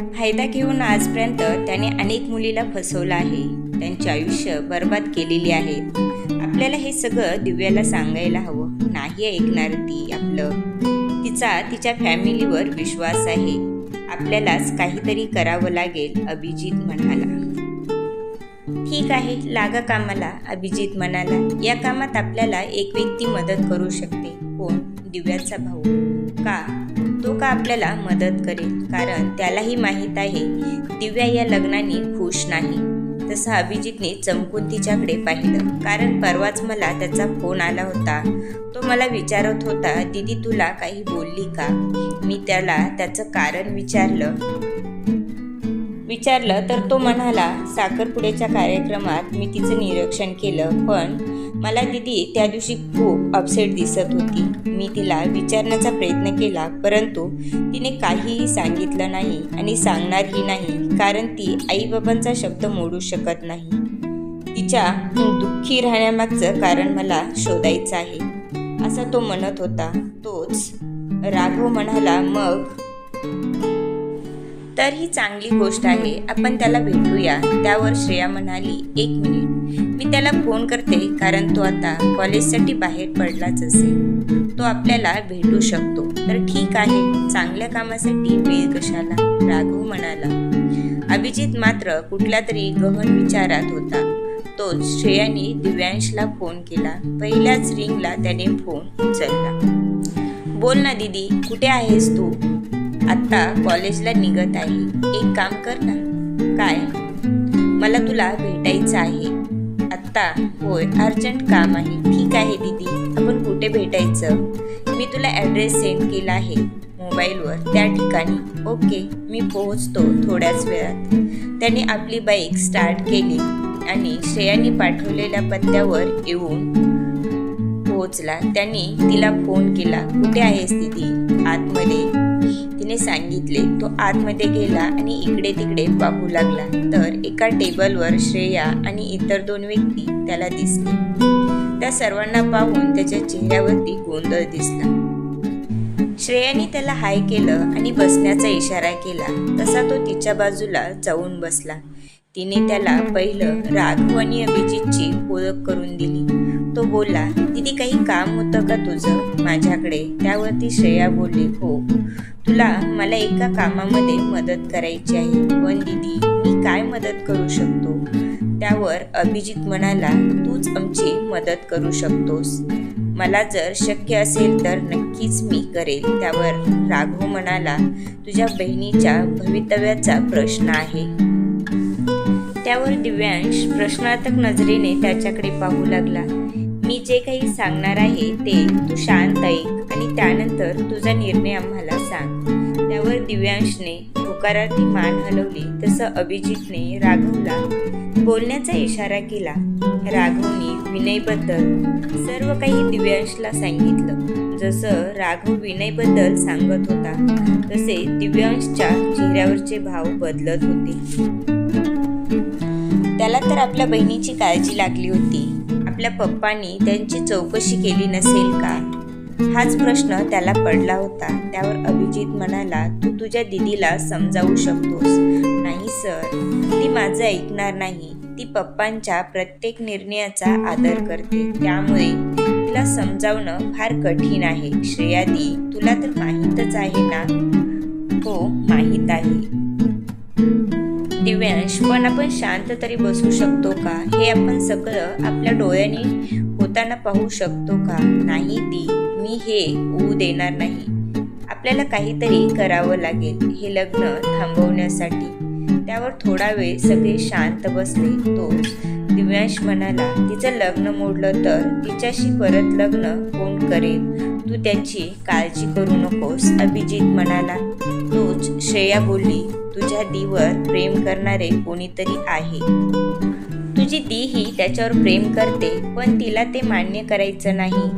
फायदा घेऊन आजपर्यंत त्याने अनेक मुलीला फसवलं आहे. त्यांचे आयुष्य बर्बाद केलेली आहेत आपल्याला हे सगळं दिव्याला सांगायला हवं. नाही ऐकणार ती आपलं. तिचा तिच्या फॅमिलीवर विश्वास आहे. आपल्यालाच काहीतरी करावं लागेल अभिजित म्हणाला. ठीक आहे लागा कामाला अभिजित म्हणाला. या कामात आपल्याला एक व्यक्ती मदत करू शकते. कोण? दिव्याचा भाऊ. का? तो का आपल्याला मदत करेल? कारण त्यालाही माहीत आहे दिव्या या लग्नाने खुश नाही. तसं अभिजितने चमकून तिच्याकडे पाहिलं. कारण परवाच मला त्याचा फोन आला होता. तो मला विचारत होता दीदी तुला काही बोलली का? मी त्याला त्याचं कारण विचारलं. विचारलं तर तो म्हणाला साखरपुड्याच्या कार्यक्रमात मी तिचं निरीक्षण केलं पण मला दिदी त्या दिवशी खूप अपसेट दिसत होती. मी तिला विचारण्याचा प्रयत्न केला परंतु तिने काहीही सांगितलं नाही आणि सांगणारही नाही कारण ती आईबाबांचा शब्द मोडू शकत नाही. तिच्या दुःखी राहण्यामागचं कारण मला शोधायचं आहे. असा तो म्हणत होता. तोच राघव म्हणाला मग? तर ही चांगली गोष्ट आहे. आपण त्याला भेटूया. त्यावर श्रेया म्हणाली एक मिनिट. मी त्याला फोन करते कारण तो आता कॉलेजसाठी बाहेर पडलाच असेल. तो आपल्याला भेटू शकतो. तर ठीक आहे चांगल्या कामासाठी वेळ कशाला? राघव म्हणाला. अभिजित मात्र कुठल्या तरी गहन विचारात होता. तोच श्रेयाने दिव्यांशला फोन केला. पहिल्याच रिंगला त्याने फोन उचलला. बोल ना दीदी कुठे आहेस तू? आत्ता कॉलेजला निघत आहे. एक काम कर ना. काय? मला तुला भेटायचं आहे. आत्ता. होय अर्जंट काम आहे. ठीक आहे दीदी. आपण कुठे भेटायचं? मी तुला ॲड्रेस सेंड केला आहे मोबाईलवर. त्या ठिकाणी. ओके मी पोहोचतो थोड्याच वेळात. त्याने आपली बाईक स्टार्ट केली आणि श्रेयाने पाठवलेल्या पत्त्यावर येऊन पोहोचला. त्यांनी तिला फोन केला. कुठे आहेस दीदी? आतमध्ये. तिने सांगितले. तो आतमध्ये गेला आणि इकडे तिकडे पाहू लागला. तर एका टेबलवर श्रेया आणि इतर दोन व्यक्ती त्याला दिसले. त्या सर्वांना पाहून त्याच्या चेहऱ्यावरती गोंधळ दिसला. श्रेयाने त्याला हाय केलं आणि बसण्याचा इशारा केला. तसा तो तिच्या बाजूला जाऊन बसला. तिने त्याला पहिलं राघव आणि अभिजितची ओळख करून दिली. तो बोलला दीदी काही काम होतं का तुझं? माझ्याकडे. त्यावरती श्रेया बोलली हो. तुला मला एका कामामध्ये मदत करायची आहे. पण दीदी मी काय मदत करू शकतो? त्यावर अभिजित म्हणाला तूच आमची मदत करू शकतोस. मला जर शक्य असेल तर नक्कीच मी करेल. त्यावर राघव म्हणाला तुझ्या बहिणीच्या भवितव्याचा प्रश्न आहे. त्यावर दिव्यांश प्रश्नार्थक नजरेने त्याच्याकडे पाहू लागला. मी जे काही सांगणार आहे ते तू शांत ऐक आणि त्यानंतर तुझा निर्णय आम्हाला सांग. त्यावर दिव्यांशने होकारार्थी मान हलवली तसं अभिजितने राघवला बोलण्याचा इशारा केला. राघवने विनयबद्दल सर्व काही दिव्यांशला सांगितलं. जसं राघव विनयबद्दल सांगत होता तसे दिव्यांशच्या चेहऱ्यावरचे भाव बदलत होते. त्याला तर आपल्या बहिणीची काळजी लागली होती. आपल्या पप्पांनी त्यांची चौकशी केली नसेल का? हाच प्रश्न त्याला पडला होता. त्यावर अभिजित म्हणाला तू तुझ्या दिदीला समजावू शकतोस. नाही सर. ती माझं ऐकणार नाही. ती पप्पांच्या प्रत्येक निर्णयाचा आदर करते. त्यामुळे तिला समजावणं फार कठीण आहे. श्रेयादी तुला तर माहीतच आहे ना? हो माहीत आहे. दिव्यांश पण आपण शांत तरी बसू शकतो का? हे आपण सगळं आपल्या डोळ्याने होताना पाहू शकतो का? नाही दी मी हे होऊ देणार नाही. आपल्याला काहीतरी करावं लागेल हे लग्न थांबवण्यासाठी. त्यावर थोडा वेळ सगळे शांत बसले. तोच दिव्यांश म्हणाला तिचं लग्न मोडलं तर तिच्याशी परत लग्न कोण करेल? तू त्याची काळजी करू नकोस अभिजित म्हणाला. तूच श्रेया बोलली तुझ्या दीवर प्रेम करणारे कोणीतरी आहे. तुझी दी ही त्याच्यावर प्रेम करते पण तिला ते मान्य करायचं नाही.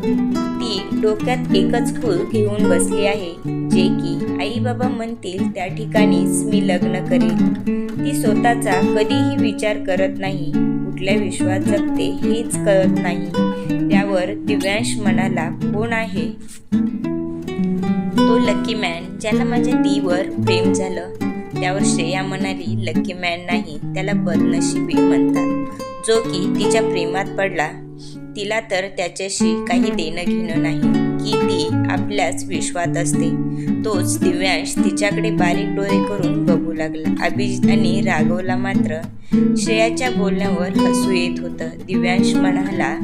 ती डोक्यात एकच फूल घेऊन बसली आहे जे की आई बाबा म्हणतील त्या ठिकाणीच मी लग्न करेन. ती स्वतःचा कधीही विचार करत नाही कुठल्या विश्वात जगते हेच कळत नाही. त्यावर दिव्यांश म्हणाला कोण आहे? तो लकी मॅन ज्याला माझ्या दीवर प्रेम झालं. त्यावर श्रेया म्हणाली लकी मॅन नाही त्याला बदनशिबी म्हणतात. जो की तिच्या प्रेमात पडला तिला तर त्याच्याशी काही देणं घेणं नाही. की ती आपल्याच विश्वात असते. तोच दिव्यांश तिच्याकडे बारीक डोळे करून बघू लागला. अभिजित आणि राघवला मात्र श्रेयाच्या बोलण्यावर हसू येत होतं. दिव्यांश म्हणाला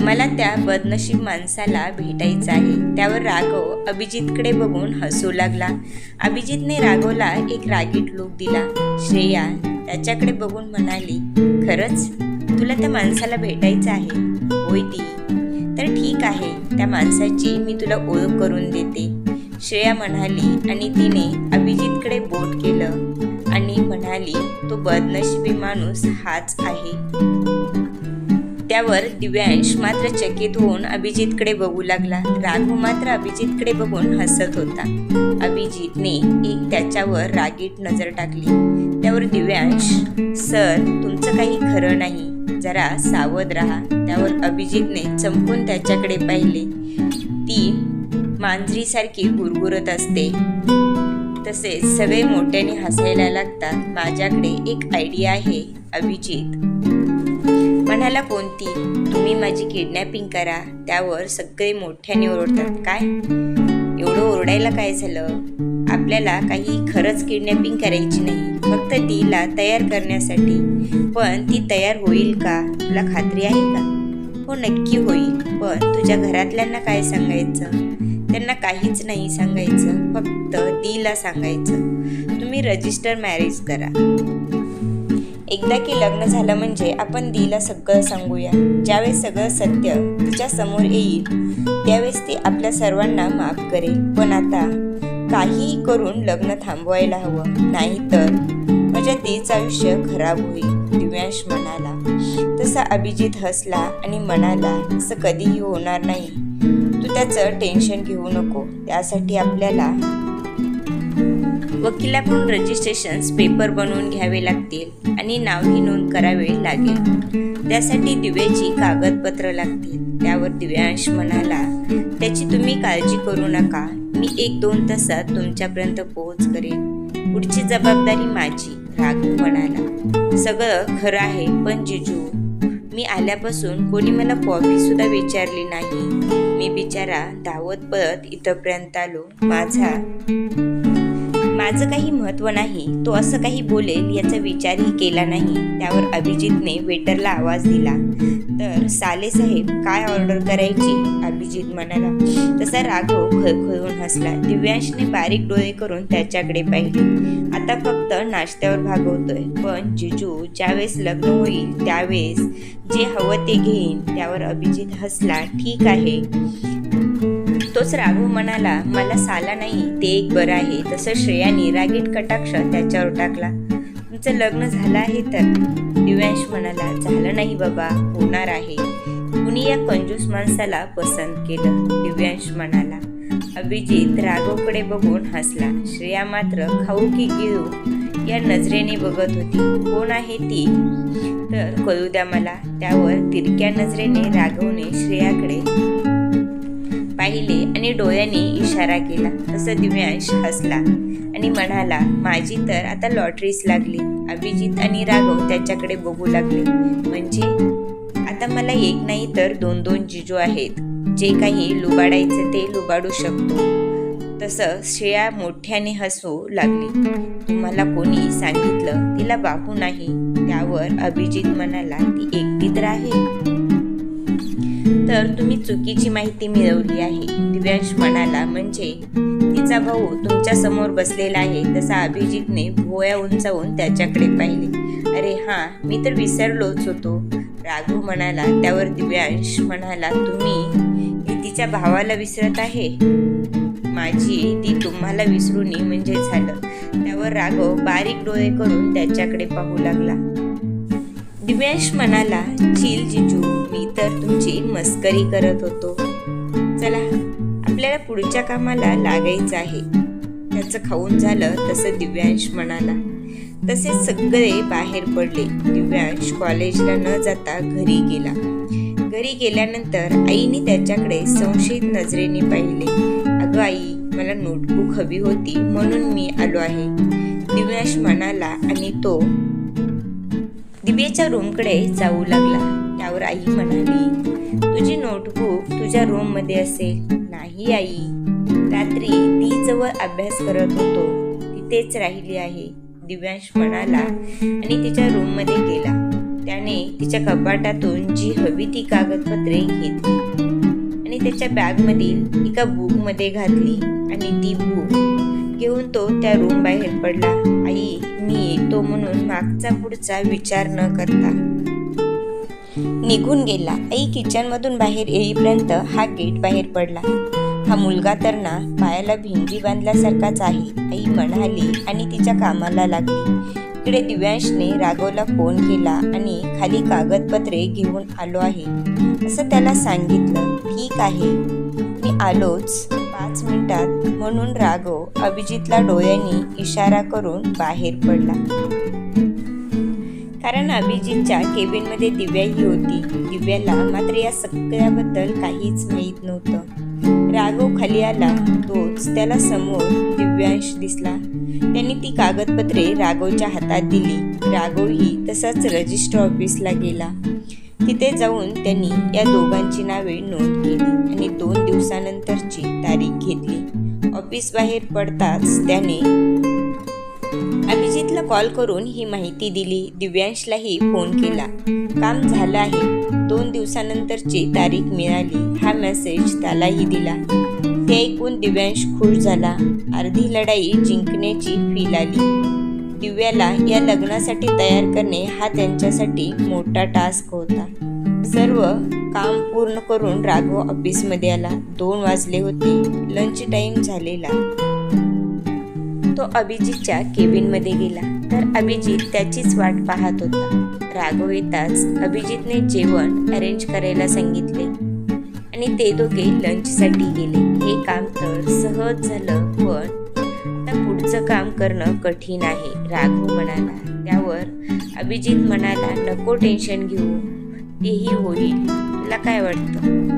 मला त्या बदनशीब माणसाला भेटायचं आहे. त्यावर राघव अभिजितकडे बघून हसू लागला. अभिजितने राघवला एक रागीट लूक दिला. श्रेया त्याच्याकडे बघून म्हणाली खरंच? तुला त्या माणसाला भेटायचं आहे? होय ती. तर ठीक आहे त्या माणसाची मी तुला ओळख करून देते. श्रेया म्हणाली आणि तिने अभिजितकडे बोट केलं आणि म्हणाली तो बदनशिबी माणूस हाच आहे. त्यावर दिव्यांश मात्र चकित होऊन अभिजितकडे बघू लागला. राघव मात्र अभिजितकडे बघून हसत होता. अभिजितने एक त्याच्यावर रागीट नजर टाकली. त्यावर दिव्यांश सर तुमचं काही खरं नाही. जरा सावध राहा. त्यावर अभिजितने चमकून त्याच्याकडे पाहिले. ती मांजरीसारखी गुरगुरत असते. तसेच सगळे मोठ्याने हसायला लागतात. माझ्याकडे एक आयडिया आहे. अभिजित म्हणाला कोणती? तुम्ही माझी किडनॅपिंग करा. त्यावर सगळे मोठ्याने ओरडतात. काय? एवढं ओरडायला काय झालं? आपल्याला काही खरंच किडनॅपिंग करायची नाही. फक्त तिला तयार करण्यासाठी. पण ती तयार होईल का? तुला खात्री आहे का? हो नक्की होईल. पण तुझ्या घरातल्यांना काय सांगायचं? त्यांना काहीच नाही सांगायचं. फक्त तिला सांगायचं. तुम्ही रजिस्टर मॅरेज करा. एकदा की लग्न झालं म्हणजे आपण दीला सगळं सांगूया. ज्यावेळेस सगळं सत्य तिच्या समोर येईल त्यावेळेस ती आपल्या सर्वांना माफ करेल. पण आता काहीही करून लग्न थांबवायला हवं. नाही तर माझ्या तीच आयुष्य खराब होईल दिव्यांश म्हणाला. तसा अभिजित हसला आणि म्हणाला असं कधीही होणार नाही. तू त्याचं टेन्शन घेऊ नको. त्यासाठी आपल्याला वकिलाकडून रजिस्ट्रेशन पेपर बनवून घ्यावे लागतील आणि नावही नोंद करावे लागेल. त्यासाठी दिव्याची कागदपत्र लागतील. त्यावर दिव्यांश म्हणाला त्याची तुम्ही काळजी करू नका. मी एक दोन तासात तुमच्यापर्यंत पोहोच करेन. पुढची जबाबदारी माझी राघव म्हणाला. सगळं खरं आहे पण जिजू मी आल्यापासून कोणी मला कॉफी सुद्धा विचारली नाही. मी बिचारा धावत पळत इथंपर्यंत आलो. माझा माझं काही महत्त्व नाही तो असं काही बोलेल याचा विचारही केला नाही. त्यावर अभिजितने वेटरला आवाज दिला. तर साले साहेब काय ऑर्डर करायची? अभिजित म्हणाला. तसा राघव खळखळून हसला. दिव्यांशने बारीक डोळे करून त्याच्याकडे पाहिले. आता फक्त नाश्त्यावर भागवतोय. पण जिजू ज्यावेळेस लग्न होईल त्यावेळेस जे हवं ते घेईन. त्यावर अभिजित हसला. ठीक आहे. तोच राघव म्हणाला मला साला नाही ते एक बरं आहे. तसं श्रेयाने रागीट कटाक्ष त्याच्यावर टाकला. तुमचं लग्न झालं आहे तर? दिव्यांश म्हणाला झालं नाही बाबा होणार आहे. कुणी या कंजूस माणसाला पसंत केलं? दिव्यांश म्हणाला अभिजित राघवकडे बघून हसला. श्रेया मात्र खाऊ की गिळू या नजरेने बघत होती. कोण आहे ती? तर कळू द्या मला त्यावर तिरक्या नजरेने राघवने श्रेयाकडे पाहिले आणि डोळ्याने इशारा केला. तसं दिव्यांश हसला आणि म्हणाला माझी तर आता लॉटरीच लागली. अभिजित आणि राघव त्याच्याकडे बघू लागले. म्हणजे आता मला एक नाही तर दोन दोन जिजू आहेत. जे काही लुबाडायचं ते लुबाडू शकतो. तसं श्रेया मोठ्याने हसू लागली. तुम्हाला कोणी सांगितलं? तिला वाहू नाही. त्यावर अभिजित म्हणाला ती एकटीत राहील आहे. तर तुम्ही चुकीची माहिती मिळवली आहे. दिव्यांश म्हणाला म्हणजे? तिचा भाऊ तुमच्यासमोर बसलेला आहे तसा अभिजितने भोया उंचावून त्याच्याकडे पाहिले. अरे हां मी तर विसरलोच होतो. राघव म्हणाला त्यावर दिव्यांश म्हणाला तुम्ही तिच्या भावाला विसरत आहे? माझी ती तुम्हाला विसरून म्हणजे झालं. त्यावर राघव बारीक डोळे करून त्याच्याकडे पाहू लागला. दिव्यांश म्हणाला चिल जिजू मी तर मस्करी करत होतो. चला आपल्याला पुढच्या कामाला लागायचं आहे. त्याचं खाऊन झालं तसं दिव्यांश म्हणाला. तसे सगळे बाहेर पडले. दिव्यांश कॉलेजला न जाता घरी गेला. घरी गेल्यानंतर आईने त्याच्याकडे संशयित नजरेने पाहिले. अगं आई मला नोटबुक हवी होती म्हणून मी आलो आहे. दिव्यांश म्हणाला आणि तो दिव्याच्या रूमकडे जाऊ लागला. त्यावर आई म्हणाली तुझी नोटबुक तुझ्या रूममध्ये असेल. नाही आई. रात्री ती जवळ अभ्यास करत होतो. तिथेच राहिली आहे. दिव्यांश म्हणाला आणि तिच्या रूममध्ये गेला. त्याने तिच्या कपाटातून जी हवी ती कागदपत्रे घेतली आणि त्याच्या बॅगमधील एका बुकमध्ये घातली आणि ती बुक घेऊन तो त्या रूम बाहेर पडला. आई मी येतो म्हणून मागचा पुढचा विचार न करता निघून गेला. आई किचनमधून बाहेर येईपर्यंत हा गेट बाहेर पडला. हा मुलगा तर ना पायाला भिंगी बांधल्यासारखाच आहे आई म्हणाली आणि तिच्या कामाला लागली. इकडे दिव्यांशने राघवला फोन केला आणि खाली कागदपत्रे घेऊन आलो आहे. असं त्याला सांगितलं. ठीक आहे. मी आलोच. पाच मिनिटात म्हणून राघव अभिजितला डोळ्यांनी इशारा करून बाहेर पडला. कारण अभिजितच्या केबिनमध्ये दिव्याही होती. दिव्याला मात्र या सगळ्याबद्दल काहीच माहीत नव्हतं. राघव खाली आला तोच त्याला समोर दिव्यांश दिसला. त्यांनी ती कागदपत्रे राघवच्या हातात दिली. राघवही तसाच रजिस्टर ऑफिसला गेला. तिथे जाऊन त्यांनी या दोघांची नावे नोंद केली आणि दोन दिवसानंतरची तारीख घेतली. ऑफिस बाहेर पडताच त्याने अभिजितला कॉल करून ही माहिती दिली. दिव्यांशलाही फोन केला. काम झालं आहे. दोन दिवसानंतरची तारीख मिळाली. हा मेसेज त्यालाही दिला. ते ऐकून दिव्यांश खुश झाला. अर्धी लढाई जिंकण्याची फील आली. दिव्याला या लग्नासाठी तयार करणे हा त्यांच्यासाठी मोठा टास्क होता. सर्व काम पूर्ण करून राघव ऑफिसमध्ये आला. दोन वाजले होते. लंच टाईम झालेला. तो अभिजितच्या केबिनमध्ये गेला. तर अभिजित त्याचीच वाट पाहत होता. राघव येताच अभिजितने जेवण अरेंज करायला सांगितले. आणि ते दोघे लंचसाठी गेले. हे काम तर सहज झालं पण आता पुढचं काम करणं कठीण आहे राघव म्हणाला. त्यावर अभिजित म्हणाला नको टेन्शन घेऊ. तेही होईल. तुला काय वाटतं?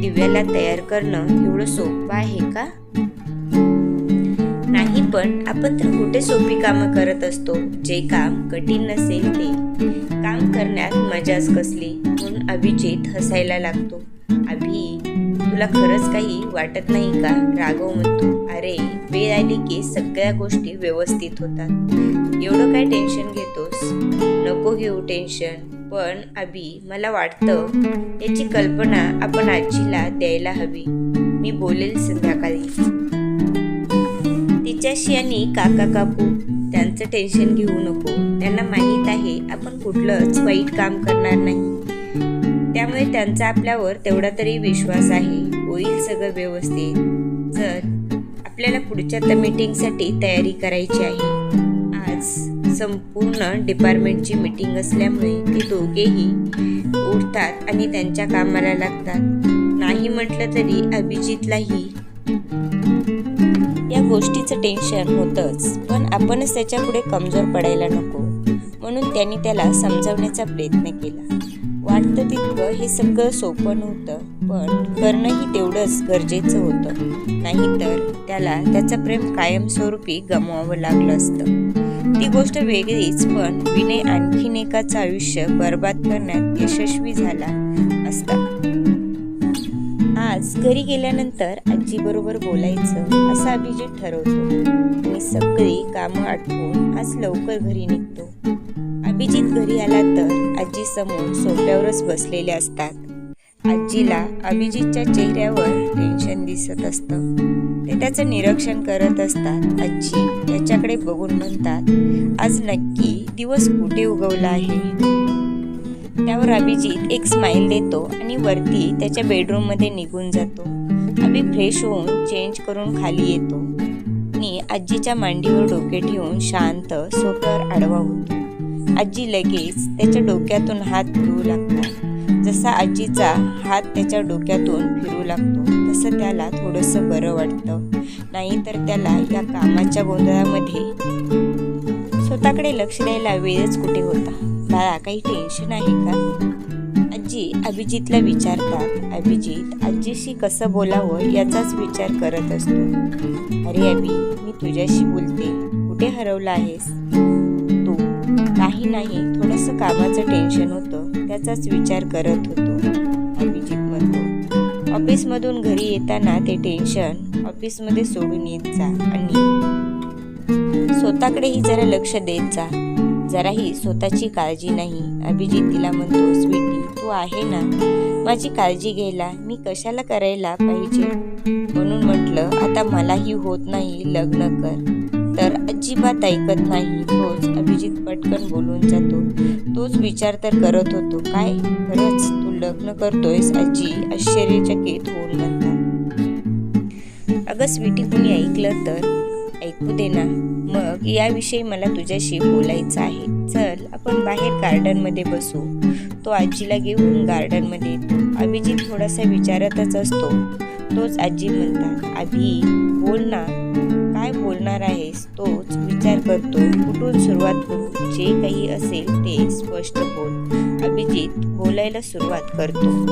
दिव्याला तयार करणं एवढं सोपं आहे का? पण आपण तर कुठे सोपी कामं करत असतो जे काम कठीण नसेल ते. काम करण्यात मजाच कसली म्हणून अभिजित हसायला लागतो. अभि तुला खरंच काही वाटत नाही का? राघव म्हणतो. अरे वेळ आली की सगळ्या गोष्टी व्यवस्थित होतात. एवढं काय टेन्शन घेतोस? नको घेऊ टेन्शन पण अभि मला वाटतं याची कल्पना आपण आजीला द्यायला हवी. मी बोलेल संध्याकाळी. तिच्याशी आणि काका काकू त्यांचं टेन्शन घेऊ नको. त्यांना माहीत आहे आपण कुठलंच वाईट काम करणार नाही. त्यामुळे त्यांचा आपल्यावर तेवढा तरी विश्वास आहे. होईल सगळं व्यवस्थित. जर आपल्याला पुढच्या तर मीटिंगसाठी तयारी करायची आहे. आज संपूर्ण डिपार्टमेंटची मीटिंग असल्यामुळे ते दोघेही उठतात आणि त्यांच्या कामाला लागतात. नाही म्हटलं तरी अभिजितलाही गोष्टीचं टेन्शन होतंच. पण आपणच त्याच्यापुढे कमजोर पडायला नको. म्हणून त्यांनी त्याला समजावण्याचा प्रयत्न केला. वाटतं तितकं हे सगळं सोपं नव्हतं पण करणंही तेवढंच गरजेचं होतं. नाहीतर त्याला त्याचं प्रेम कायमस्वरूपी गमवावं लागलं असतं. ती गोष्ट वेगळीच पण विनय आणखीन एकाचं आयुष्य बर्बाद करण्यात यशस्वी झाला असता. आज घरी गेल्यानंतर आजीबरोबर बोलायचं असं अभिजित ठरवतो. मी सगळी कामं आटपून आज लवकर घरी निघतो. अभिजित घरी आला तर आजी समोर सोफ्यावरच बसलेले असतात. आजीला अभिजितच्या चेहऱ्यावर टेन्शन दिसत असतं. ते त्याचं निरीक्षण करत असतात. आजी त्याच्याकडे बघून म्हणतात आज नक्की दिवस कुठे उगवला आहे? त्यावर अभिजीत एक स्माइल देतो आणि वरती त्याच्या बेडरूममध्ये निघून जातो. अभि फ्रेश होऊन चेंज करून खाली येतो. आणि आजीच्या मांडीवर डोके ठेवून शांत सोफ्यावर आडवा होतो. आजी लगेच त्याच्या डोक्यातून हात फिरवू लागतात. जसा आजीचा हात त्याच्या डोक्यातून फिरू लागतो तसं त्याला थोडंसं बरं वाटतं. नाहीतर त्याला या कामाच्या गोंधळामध्ये स्वतःकडे लक्ष द्यायला वेळच कुठे होता. बाळा काही टेन्शन आहे का? आजी अभिजितला विचारतात. अभिजित आजीशी कसं बोलावं याचाच विचार करत असतो. अरे अभि मी तुझ्याशी बोलते. कुठे हरवला आहेस? तू काही नाही. थोडंसं कामाचं टेन्शन होतं. त्याचाच विचार करत होतो. अभिजित म्हणतो ऑफिसमधून घरी येताना ते टेन्शन ऑफिसमध्ये सोडून येत जा आणि स्वतःकडेही जरा लक्ष देत जा. जराही स्वतःची काळजी नाही. अभिजित तिला म्हणतो स्वीटी तू आहे ना? माझी काळजी घ्यायला मी कशाला करायला पाहिजे? म्हणून म्हटलं आता मलाही होत नाही लग्न कर. तर अजिबात ऐकत नाही. तोच अभिजित पटकन बोलून जातो. तोच विचार तर करत होतो. काय खरंच तू लग्न करतोयस आजी? आश्चर्यचकित होऊन म्हणतात अगं स्वीटी कुणी ऐकलं तर? ऐकू दे ना. मग याविषयी मला तुझ्याशी बोलायचं आहे. चल आपण बाहेर गार्डनमध्ये बसू. तो आजीला घेऊन गार्डनमध्ये येतो. अभिजित थोडासा विचारतच असतो. तोच आजी म्हणतात अभि बोल ना. काय बोलणार आहेस? तोच विचार करतो. कुठून सुरुवात करू? जे काही असेल ते स्पष्ट बोल. अभिजित बोलायला सुरुवात करतो.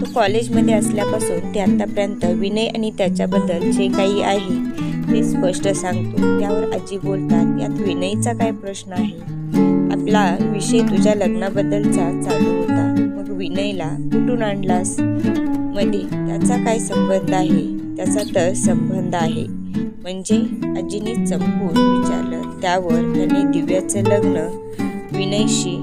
तो कॉलेजमध्ये असल्यापासून ते आतापर्यंत विनय आणि त्याच्याबद्दल जे काही आहे मी स्पष्ट सांगतो. त्यावर आजी बोलतात यात विनयचा काय प्रश्न आहे? आपला विषय तुझ्या लग्नाबद्दलचा चालू होता. मग विनयला कुठून आणलास? मध्ये त्याचा काय संबंध आहे? त्याचा तर संबंध आहे. म्हणजे आजीने चंपून विचारलं. त्यावर त्याने दिव्याचं लग्न विनयशी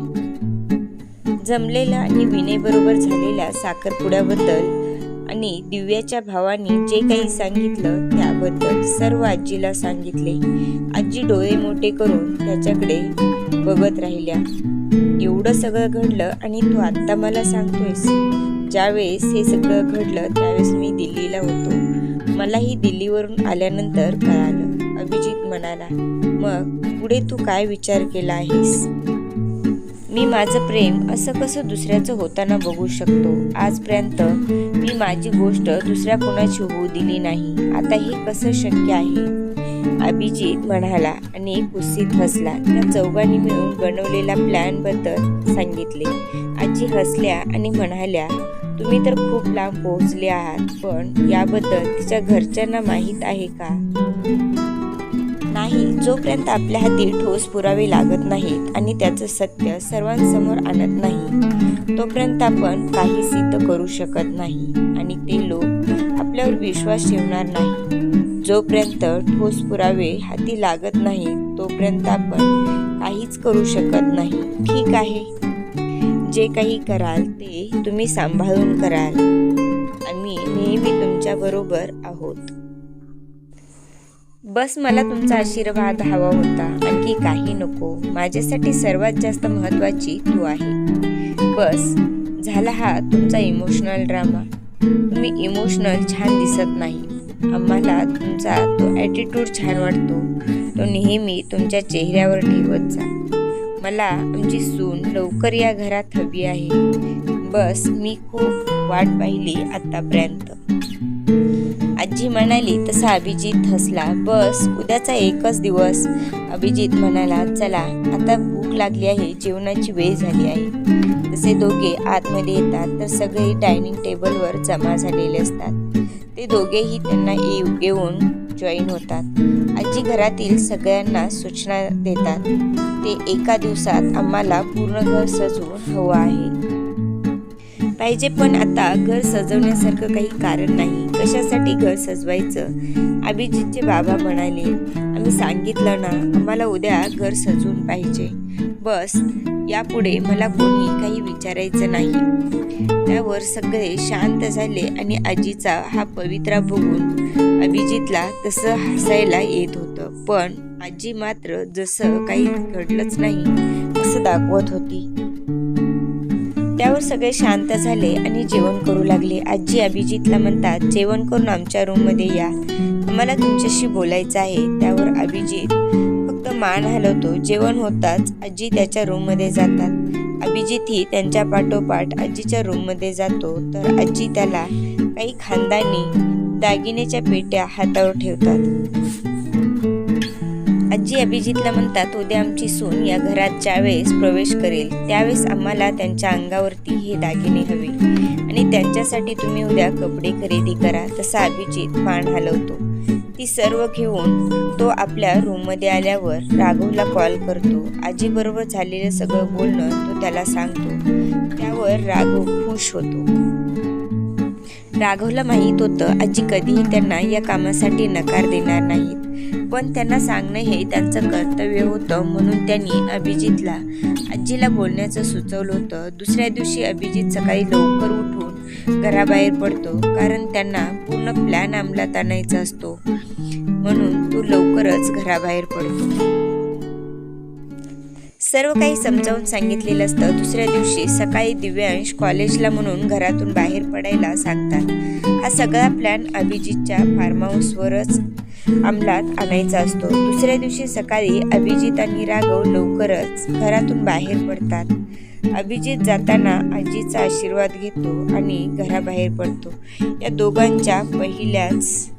जमलेलं आणि विनयबरोबर झालेल्या साखरपुड्याबद्दल आणि दिव्याच्या भावाने जे काही सांगितलं त्याबद्दल सर्व आजीला सांगितले. आजी डोळे मोठे करून त्याच्याकडे बघत राहिल्या. एवढं सगळं घडलं आणि तू आत्ता मला सांगतोयस. ज्यावेळेस हे सगळं घडलं त्यावेळेस मी दिल्लीला होतो. मलाही दिल्लीवरून आल्यानंतर कळालं. अभिजित म्हणाला मग पुढे तू काय विचार केला आहेस? मी माझं प्रेम असं कसं दुसऱ्याचं होताना बघू शकतो. आजपर्यंत मी माझी गोष्ट दुसऱ्या कोणाची होऊ दिली नाही. आता हे कसं शक्य आहे? अभिजित म्हणाला आणि कुस्सीत हसला. या चौघांनी मिळून बनवलेल्या प्लॅनबद्दल सांगितले. आजी हसल्या आणि म्हणाल्या तुम्ही तर खूप लांब पोहोचले आहात पण याबद्दल तिच्या घरच्यांना माहीत आहे का? नाही. जोपर्यंत आपल्या हाती ठोस पुरावे लागत नाहीत आणि त्याचं सत्य सर्वांसमोर आणत नाही तोपर्यंत आपण काही सिद्ध करू शकत नाही आणि ते लोक आपल्यावर विश्वास ठेवणार नाही. जोपर्यंत ठोस पुरावे हाती लागत नाही तोपर्यंत आपण काहीच करू शकत नाही. ठीक आहे. जे काही कराल ते तुम्ही सांभाळून कराल. आम्ही नेहमी तुमच्याबरोबर आहोत. बस मला तुमचा आशीर्वाद हवा होता. आणखी काही नको. माझ्यासाठी सर्वात जास्त महत्त्वाची तू आहे. बस झाला हा तुमचा इमोशनल ड्रामा तुम्ही इमोशनल छान दिसत नाही. आम्हाला तुमचा तो ॲटिट्यूड छान वाटतो. तो नेहमी तुमच्या चेहऱ्यावर ठेवत जा. मला आमची सून लवकर या घरात हवी आहे. बस मी खूप वाट पाहिली आतापर्यंत. आजी म्हणाली तसा अभिजित हसला. बस उद्याचा एकच दिवस. अभिजित म्हणाला चला आता भूक लागली आहे जेवणाची वेळ झाली आहे. तसे दोघे आतमध्ये येतात तर सगळे डायनिंग टेबलवर जमा झालेले असतात. ते दोघेही त्यांना येऊन जॉईन होतात. आजी घरातील सगळ्यांना सूचना देतात. ते एका दिवसात आम्हाला पूर्ण घर सजवून हवं आहे. पाहिजे पण आता घर सजवण्यासारखं काही कारण नाही. कशासाठी घर सजवायचं? अभिजितचे बाबा म्हणाले आम्ही सांगितलं ना आम्हाला उद्या घर सजवून पाहिजे. बस यापुढे मला कोणी काही विचारायचं नाही. त्यावर सगळे शांत झाले आणि आजीचा हा पवित्रा बघून अभिजितला तसं हसायला येत होतं. पण आजी मात्र जसं काही घडलंच नाही असं दाखवत होती. त्यावर सगळे शांत झाले आणि जेवण करू लागले. आजी अभिजितला म्हणतात जेवण करून आमच्या रूममध्ये या. मला तुमच्याशी बोलायचं आहे. त्यावर अभिजित फक्त मान हलवतो. जेवण होताच आजी त्याच्या रूममध्ये जातात. अभिजितही त्यांच्या पाठोपाठ आजीच्या रूममध्ये जातो. तर आजी त्याला काही खानदानी दागिन्याच्या पेट्या हातावर ठेवतात. आजी अभिजितला म्हणतात उद्या आमची सून या घरात ज्यावेळेस प्रवेश करेल. त्यावेळेस आम्हाला त्यांच्या अंगावरती हे दागिने हवे आणि त्यांच्यासाठी तुम्ही उद्या कपडे खरेदी करा तसा अभिजित मान हलवतो. ती सर्व घेऊन तो आपल्या रूममध्ये आल्यावर राघवला कॉल करतो. आजीबरोबर झालेलं सगळं बोलणं तो त्याला सांगतो. त्यावर राघव खुश होतो. राघवला माहीत होतं आजी कधीही त्यांना या कामासाठी नकार देणार नाहीत. पण त्यांना सांगणं हे त्यांचं कर्तव्य होतं म्हणून त्यांनी अभिजितला आजीला बोलण्याचं सुचवलं होतं. दुसऱ्या दिवशी अभिजित सकाळी लवकर उठून घराबाहेर पडतो कारण त्यांना पूर्ण प्लॅन अंमलात आणायचा असतो म्हणून तो लवकरच घराबाहेर पडतो. सर्व काही समजावून सांगितलेलं असतं. दुसऱ्या दिवशी सकाळी दिव्यांश कॉलेजला म्हणून घरातून बाहेर पडायला सांगतात. हा सगळा प्लॅन अभिजितच्या फार्म हाऊसवरच अंमलात आणायचा असतो. दुसऱ्या दिवशी सकाळी अभिजित आणि राघव लवकरच घरातून बाहेर पडतात. अभिजित जाताना आजीचा आशीर्वाद घेतो आणि घराबाहेर पडतो. या दोघांच्या पहिल्याच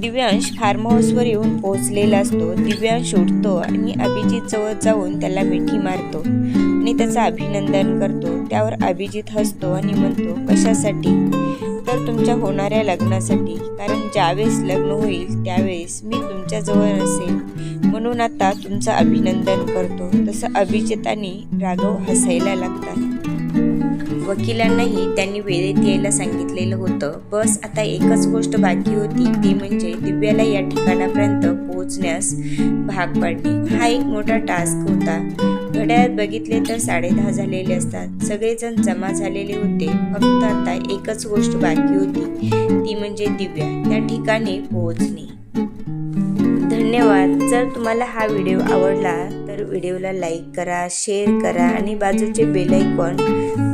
दिव्यांश फार्म हाऊसवर येऊन पोहोचलेला असतो. दिव्यांश उठतो आणि अभिजित जवळ जाऊन त्याला मिठी मारतो आणि त्याचं अभिनंदन करतो. त्यावर अभिजित हसतो आणि म्हणतो कशासाठी? तर तुमच्या होणाऱ्या लग्नासाठी. कारण ज्यावेळेस लग्न होईल त्यावेळेस मी तुमच्याजवळ असेल. म्हणून आता तुमचं अभिनंदन करतो. तसं अभिजित आणि राघव हसायला लागतात वकिलांनाही त्यांनी वेळेत यायला सांगितलेलं होतं. बस आता एकच गोष्ट बाकी होती. ती म्हणजे दिव्याला या ठिकाणापर्यंत पोहोचण्यास भाग पाडणे. हा एक मोठा टास्क होता. घड्याळात बघितले तर साडेदहा झालेले असतात. सगळेजण जमा झालेले होते. फक्त आता एकच गोष्ट बाकी होती. ती म्हणजे दिव्या. त्या ठिकाणी पोहोचणे. धन्यवाद. जर तुम्हाला हा व्हिडिओ आवडला तर व्हिडिओला लाईक करा शेअर करा आणि बाजूचे बेल आयकॉन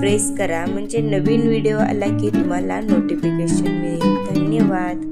प्रेस करा. म्हणजे नवीन व्हिडिओ आला की तुम्हाला नोटिफिकेशन मिळेल. धन्यवाद.